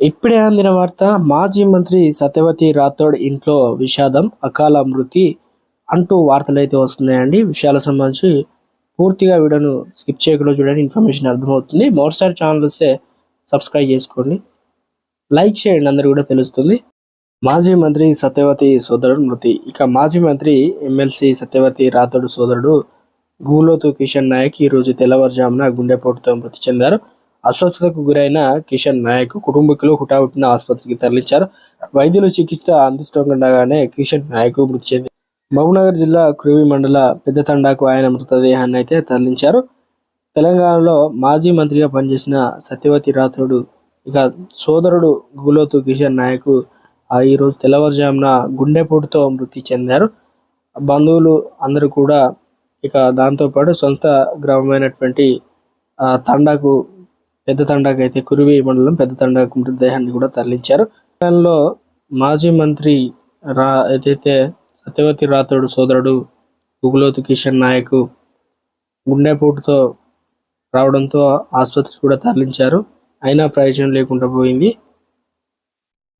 ఇప్పుడే అందిన వార్త మాజీ మంత్రి సత్యవతి రాథోడ్ ఇంట్లో విషాదం అకాల మృతి అంటూ వార్తలు అయితే వస్తున్నాయండి. విషయాలకు సంబంధించి పూర్తిగా వీడియోను స్కిప్ చేయకుండా చూడండి ఇన్ఫర్మేషన్ అర్థమవుతుంది. మరోసారి ఛానల్ వస్తే సబ్స్క్రైబ్ చేసుకోండి. లైక్ చేయండి అందరు కూడా తెలుస్తుంది. మాజీ మంత్రి సత్యవతి సోదరుడు మృతి. ఇక మాజీ మంత్రి ఎమ్మెల్సీ సత్యవతి రాథోడ్ సోదరుడు గూలోతు కిషన్ నాయక్ ఈ రోజు తెల్లవారుజామున గుండెపోటుతో మృతి చెందారు. అస్వస్థతకు గురైన కిషన్ నాయక్ కుటుంబీకులు హుటాహుటిన ఆసుపత్రికి తరలించారు. వైద్యులు చికిత్స అందిస్తుండగానే కిషన్ నాయక్ మృతి చెంది మహబూబ్నగర్ జిల్లా కురివి మండల పెద్దతండాకు ఆయన మృతదేహాన్ని అయితే తరలించారు. తెలంగాణలో మాజీ మంత్రిగా పనిచేసిన సత్యవతి రాథోడు ఇక సోదరుడు గులోతు కిషన్ నాయక్ ఆ ఈరోజు తెల్లవారుజామున గుండెపోటుతో మృతి చెందారు. బంధువులు అందరూ కూడా ఇక దాంతోపాటు సొంత గ్రామమైనటువంటి తండాకు పెద్ద తండాకు అయితే కురివి మండలం పెద్ద తండాకు దేహాన్ని కూడా తరలించారు. దానిలో మాజీ మంత్రి రా ఏదైతే సత్యవతి రాథోడు సోదరుడు గుగులోతు కిషన్ నాయక్ గుండెపోటుతో రావడంతో ఆసుపత్రికి కూడా తరలించారు. అయినా ప్రయోజనం లేకుండా పోయింది.